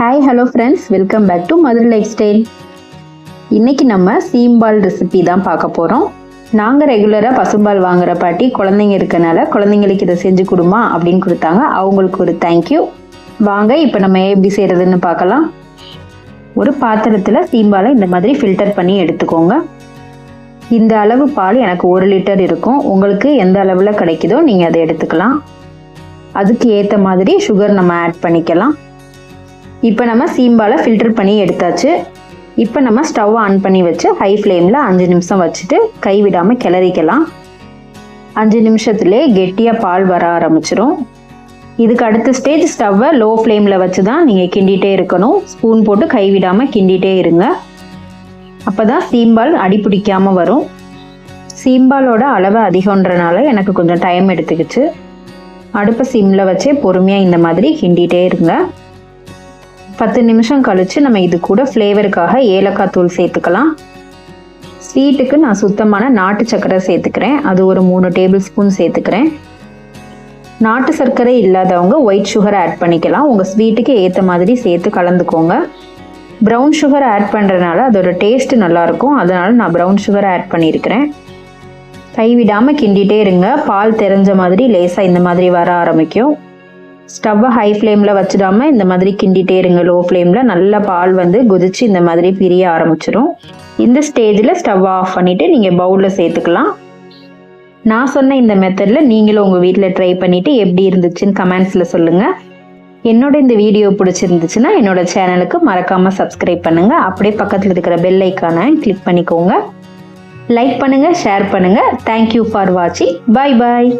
Hi hello friends welcome back to Madurai lifestyle இன்றைக்கி நம்ம சீம்பால் ரெசிபி தான் பார்க்க போகிறோம் நாங்கள் ரெகுலராக பசும்பால் வாங்குற பாட்டி குழந்தைங்க இருக்கனால குழந்தைங்களுக்கு இதை செஞ்சு கொடுமா அப்படின்னு கொடுத்தாங்க. அவங்களுக்கு ஒரு தேங்க்யூ வாங்க இப்போ நம்ம எப்படி செய்கிறதுன்னு பார்க்கலாம். ஒரு பாத்திரத்தில் சீம்பாலை இந்த மாதிரி ஃபில்டர் பண்ணி எடுத்துக்கோங்க. இந்த அளவு பால் எனக்கு ஒரு லிட்டர் இருக்கும். உங்களுக்கு எந்த அளவில் கிடைக்குதோ நீங்கள் அதை எடுத்துக்கலாம். அதுக்கு ஏற்ற மாதிரி சுகர் நம்ம ஆட் பண்ணிக்கலாம். இப்போ நம்ம சீம்பாலை ஃபில்டர் பண்ணி எடுத்தாச்சு. இப்போ நம்ம ஸ்டவ் ஆன் பண்ணி வச்சு ஹை ஃப்ளேமில் அஞ்சு நிமிஷம் வச்சுட்டு கைவிடாமல் கிளறிக்கலாம். அஞ்சு நிமிஷத்துலேயே கெட்டியாக பால் வர ஆரம்பிச்சிடும் இதுக்கு அடுத்த ஸ்டேஜ் ஸ்டவ்வை லோ ஃப்ளேமில் வச்சு தான் நீங்கள் கிண்டிகிட்டே இருக்கணும். ஸ்பூன் போட்டு கைவிடாமல் கிண்டிகிட்டே இருங்க. அப்போ தான் சீம்பால் அடி பிடிக்காமல் வரும். சீம்பாலோட அளவு அதிகன்றனால எனக்கு கொஞ்சம் டைம் எடுத்துக்கிச்சு. அடுப்பை சிம்மில் வச்சே பொறுமையாக இந்த மாதிரி கிண்டிகிட்டே இருங்க. பத்து நிமிஷம் கழித்து நம்ம இது கூட ஃப்ளேவருக்காக ஏலக்காய் தூள் சேர்த்துக்கலாம். ஸ்வீட்டுக்கு நான் சுத்தமான நாட்டு சர்க்கரை சேர்த்துக்கிறேன். அது ஒரு மூணு டேபிள் ஸ்பூன் சேர்த்துக்கிறேன். நாட்டு சர்க்கரை இல்லாதவங்க ஒயிட் சுகர் ஆட் பண்ணிக்கலாம். உங்கள் ஸ்வீட்டுக்கு ஏற்ற மாதிரி சேர்த்து கலந்துக்கோங்க. ப்ரௌன் சுகர் ஆட் பண்ணுறதுனால அதோட டேஸ்ட் நல்லாயிருக்கும். அதனால் நான் ப்ரௌன் சுகர் ஆட் பண்ணியிருக்கிறேன். கைவிடாமல் கிண்டிகிட்டே இருங்க. பால் தெரிஞ்ச மாதிரி லேசாக இந்த மாதிரி வர ஆரம்பிக்கும். ஸ்டவ்வை ஹை ஃப்ளேமில் வச்சிடாம இந்த மாதிரி கிண்டிகிட்டே இருங்க. லோ ஃப்ளேமில் நல்லா பால் வந்து கொதிச்சு இந்த மாதிரி பிரிய ஆரம்பிச்சிடும். இந்த ஸ்டேஜில் ஸ்டவ்வை ஆஃப் பண்ணிவிட்டு நீங்கள் பவுலில் சேர்த்துக்கலாம். நான் சொன்ன இந்த மெத்தடில் நீங்களும் உங்கள் வீட்டில் ட்ரை பண்ணிவிட்டு எப்படி இருந்துச்சுன்னு கமெண்ட்ஸில் சொல்லுங்கள் என்னோட இந்த வீடியோ பிடிச்சிருந்துச்சுன்னா என்னோட சேனலுக்கு மறக்காமல் சப்ஸ்கிரைப் பண்ணுங்கள் அப்படியே பக்கத்தில் இருக்கிற பெல் ஐக்கானை கிளிக் பண்ணிக்கோங்க. லைக் பண்ணுங்கள் ஷேர் பண்ணுங்கள் தேங்க்யூ ஃபார் வாட்சிங் பாய் பாய்